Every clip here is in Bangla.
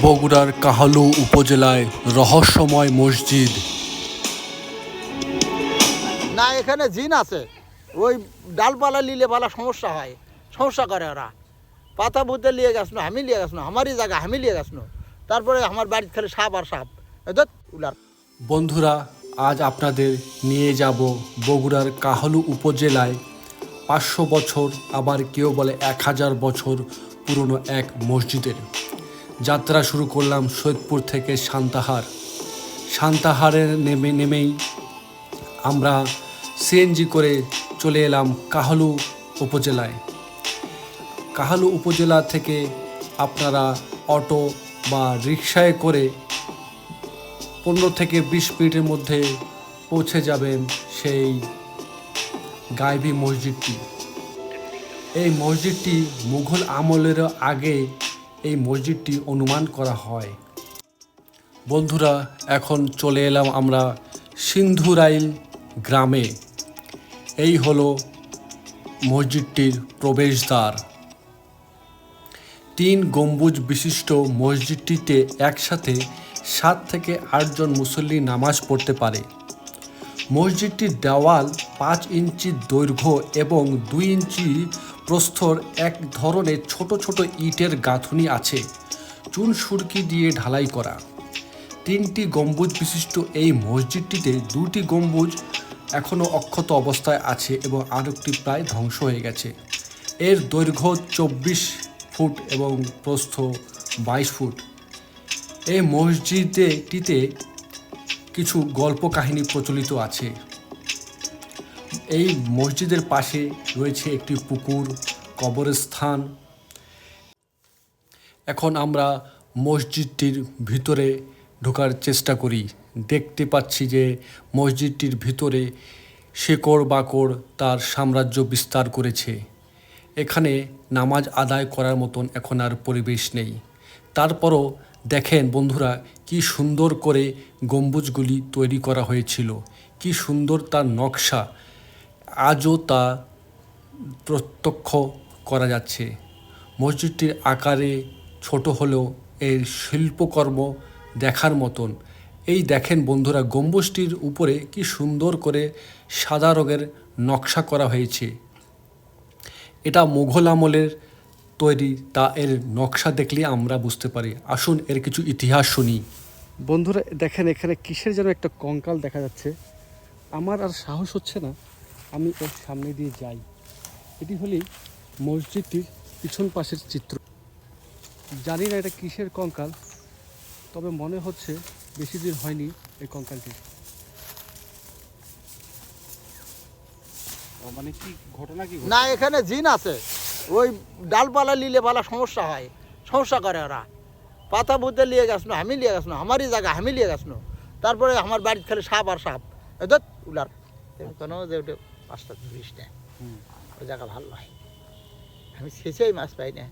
বগুড়ার কাহালু উপজেলায় রহস্যময় মসজিদ। না এখানে জিন আছে। ওই ডালপালা লিলে পালা সমস্যা হয়। সমস্যা করে ওরা। পাতা বুঝতে নিয়ে গেছ না আমি লিয়ে গেছ না আমারই জায়গা আমি নিয়ে গেছ না। তারপরে আমার বাড়িতে খালি সাপ আর সাপ। উলার। বন্ধুরা আজ আপনাদের নিয়ে যাব বগুড়ার কাহালু উপজেলায়। পাঁচশো বছর আবার কেউ বলে এক হাজার বছর পুরনো এক মসজিদের। যাত্রা শুরু করলাম সৈয়দপুর থেকে সান্তাহার। সান্তাহারের নেমে নেমেই আমরা সিএনজি করে চলে এলাম কাহালু উপজেলায়। কাহালু উপজেলা থেকে আপনারা অটো বা রিক্সায় করে পনেরো থেকে বিশ মিনিটের মধ্যে পৌঁছে যাবেন সেই গাইবি মসজিদটি। এই মসজিদটি মুঘল আমলের আগে এই মসজিদটি অনুমান করা হয়। বন্ধুরা, এখন চলে এলাম আমরা সিন্ধুরাইল গ্রামে। এই হলো মসজিদটির প্রবেশদ্বার। তিন গম্বুজ বিশিষ্ট মসজিদটিতে একসাথে সাত থেকে আটজন মুসল্লি নামাজ পড়তে পারে। মসজিদটির দেওয়াল পাঁচ ইঞ্চি দৈর্ঘ্য এবং দুই ইঞ্চি প্রস্থর এক ধরনের ছোট ছোট ইটের গাঁথুনি আছে। চুন সুরকি দিয়ে ঢালাই করা। তিনটি গম্বুজ বিশিষ্ট এই মসজিদটিতে দুটি গম্বুজ এখনও অক্ষত অবস্থায় আছে এবং আরেকটি প্রায় ধ্বংস হয়ে গেছে। এর দৈর্ঘ্য চব্বিশ ফুট এবং প্রস্থ বাইশ ফুট। এই মসজিদেটিতে কিছু গল্প কাহিনী প্রচলিত আছে। এই মসজিদের পাশে রয়েছে একটি পুকুর, কবরস্থান। এখন আমরা মসজিদটির ভিতরে ঢোকার চেষ্টা করি। দেখতে পাচ্ছি যে মসজিদটির ভিতরে শেকড় বাকড় তার সাম্রাজ্য বিস্তার করেছে। এখানে নামাজ আদায় করার মতন এখন আর পরিবেশ নেই। তারপরও দেখেন বন্ধুরা, কি সুন্দর করে গম্বুজগুলি তৈরি করা হয়েছিল। কি সুন্দর তার নকশা। আজও তা প্রত্যক্ষ করা যাচ্ছে। মসজিদটির আকারে ছোট হলেও এর শিল্পকর্ম দেখার মতন। এই দেখেন বন্ধুরা, গম্বুজটির উপরে কি সুন্দর করে সাদা রঙের নকশা করা হয়েছে। এটা মুঘল আমলের তৈরি, তা এর নকশা দেখলে আমরা বুঝতে পারি। আসুন, এর কিছু ইতিহাস শুনি। বন্ধুরা, দেখেন এখানে কিসের যেন একটা কঙ্কাল দেখা যাচ্ছে। আমার আর সাহস হচ্ছে না। আমি ওর সামনে দিয়ে যাই। এটি হলেই মসজিদটির পিছন পাশের চিত্র। জানি না এটা কিসের কঙ্কাল তবে মনে হচ্ছে বেশি দিন হয়নি এই কঙ্কালটি মানে কি ঘটনা কি না এখানে জিন আছে। ওই ডালপালা লিলে পালা সমস্যা হয়। সমস্যা করে ওরা। পাতা বুঝতে লিয়ে গেছ না আমি লিয়ে গেছ না আমারই জায়গা আমি লিয়ে গেছ না। তারপরে আমার বাড়ির খালি সাপ আর সাপ। এদের উলার। কোনো যে ওটা পাঁচটা ধরিস না ওই জায়গা ভালো হয় আমি শেষেই মাছ পাই না।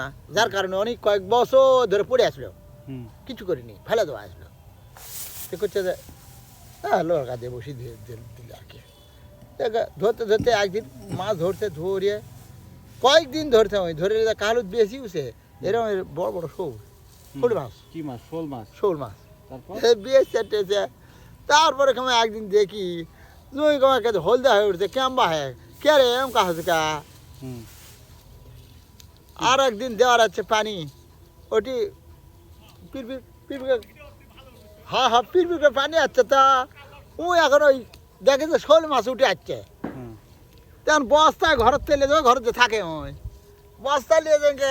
না। যার কারণে অনেক কয়েক বছর ধরে পড়ে আসলো। কিছু করিনি। ফেলে দেওয়া আসলো। সে করছে যে হ্যাঁ দিয়ে বসি দিয়ে দিল আর কি। ধরতে ধরতে একদিন মাছ ধরতে ধরিয়ে কয়েকদিন ধরতে হয়। ধরে কালুত বেশি উঠে এরকম বড় বড় শোল। শোল মাছ। কি মাছ? শোল মাছ? শোল মাছ। তারপর? তারপরে একদিন দেখি জমি কেমন কে হলদা হয়ে উঠছে কেমবা হ্যাঁ কে রে এম কাজ কা? আর একদিন দেওয়ার আছে পানি। ওটি পিরপির পিরপির হ্যাঁ হ্যাঁ পিরপির পানি আছে তা। ও এখন ওই দেখে যে শোল মাছ উঠে আসছে। তখন বস্তায় ঘরের তেলে যাবে ঘরে থাকে ওই। বস্তা নিয়ে যাকে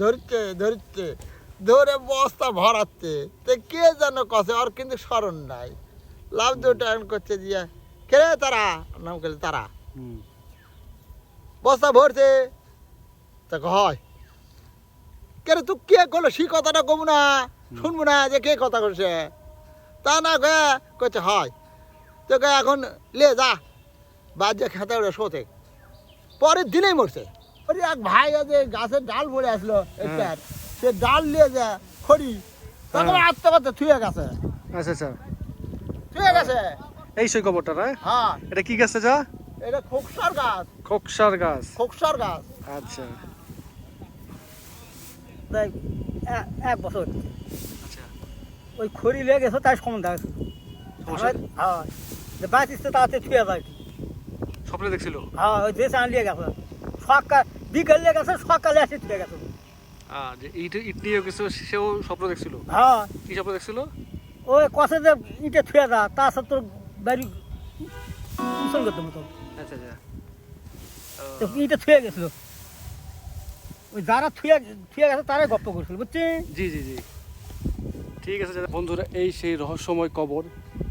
ধরতে ধরতে ধরে বস্তা ভরাচ্ছে। তো কে যেন কষে আর কিন্তু স্মরণ নাই। লাভ দুটো করছে দিয়ে কে তারা? নাম করলে তারা? বস্তা ভরছে। তা হয়। কে রে তুই কে করল সেই কথাটা কমু না শুনব না যে কে কথা করছে তা না গে করছে হয়। তো গে এখন লে যা বাজে খেতে ওটা শোতে। পরের দিনেই মরছে। ওই এক ভাই আছে গাছের ডাল পড়ে আসলো একটার সে ডাল নিয়ে যা খড়ি তখন হ্যাঁ। আস্তে করতে থুয়ে গেছে। আচ্ছা আচ্ছা। থুয়ে গেছে। এই সেই খবরটা না? হ্যাঁ। এটা কি গাছ যা এটা খোকসার গাছ। খোকসার গাছ। খোকসার গাছ। আচ্ছা। তাই এ- এক বছর। আচ্ছা। ওই খড়ি লেগে গেছে তাই সম্বন্ধে আছে? হ্যাঁ। বাঁচিস তাতে ছুঁয়ে যায়। স্বপ্নে দেখছিল? হ্যাঁ ওই দেশে আনলিয়ে গেছে। সকাল বিকেল গেছে সকালে এসে ছুঁয়ে গেছে। ইট ইট নিয়ে গেছে সেও স্বপ্ন দেখছিল? হ্যাঁ। কি স্বপ্ন দেখছিল? ওই কষে যে ইটে ছুঁয়ে যা তা সব তোর বাড়ি উসল করতে মতো। আচ্ছা আচ্ছা। তো ছুঁয়ে গেছিল। ওই যারা ছুঁয়ে ছুঁয়ে গেছে তারাই গপ্প করছিল বুঝছি? জি জি জি। ঠিক আছে। বন্ধুরা এই সেই রহস্যময় কবর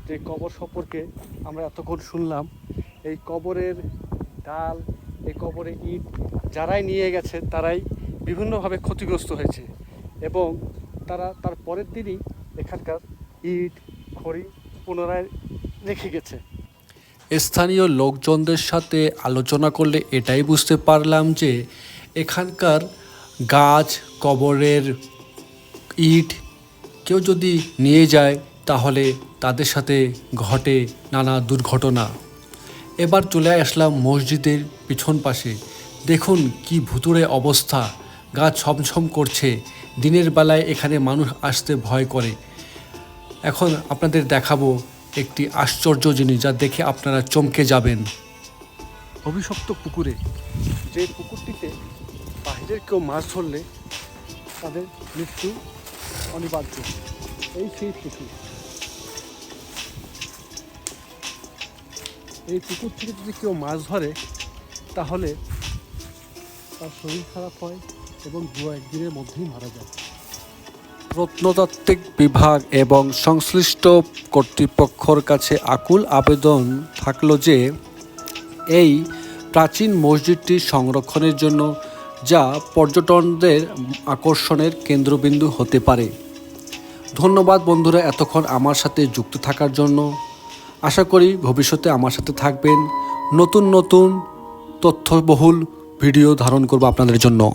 যে কবর সম্পর্কে আমরা এতক্ষণ শুনলাম এই কবরের ডাল এই কবরে ইট যারাই নিয়ে গেছে তারাই বিভিন্নভাবে ক্ষতিগ্রস্ত হয়েছে। এবং তারা তার পরের দিনই এখানকার ইট খড়ি পুনরায় রেখে গেছে। স্থানীয় লোকজনদের সাথে আলোচনা করলে এটাই বুঝতে পারলাম যে এখানকার গাছ, কবরের ইট কেউ যদি নিয়ে যায়, তাহলে তাদের সাথে ঘটে নানা দুর্ঘটনা। এবার চলে আসলাম মসজিদের পিছন পাশে। দেখুন কি ভুতুরে অবস্থা। গাছ ছমছম করছে। দিনের বেলায় এখানে মানুষ আসতে ভয় করে। এখন আপনাদের দেখাবো একটি আশ্চর্য জিনিস যা দেখে আপনারা চমকে যাবেন। অভিশপ্ত পুকুরে, যে পুকুরটিতে বাহিরের কেউ মাছ ধরলে তাদের মৃত্যু অনিবার্য। এই সেই পুকুর। এই পুকুর থেকে যদি কেউ মাছ ধরে, তাহলে তার শরীর খারাপ হয় এবং দু একদিনের মধ্যেই মারা যায়। প্রত্নতাত্ত্বিক বিভাগ এবং সংশ্লিষ্ট কর্তৃপক্ষর কাছে আকুল আবেদন থাকল যে এই প্রাচীন মসজিদটি সংরক্ষণের জন্য, যা পর্যটনদের আকর্ষণের কেন্দ্রবিন্দু হতে পারে। ধন্যবাদ বন্ধুরা এতক্ষণ আমার সাথে যুক্ত থাকার জন্য। আশা করি ভবিষ্যতে আমার সাথে থাকবেন। নতুন নতুন তথ্যবহুল ভিডিও ধারণ করব আপনাদের জন্য।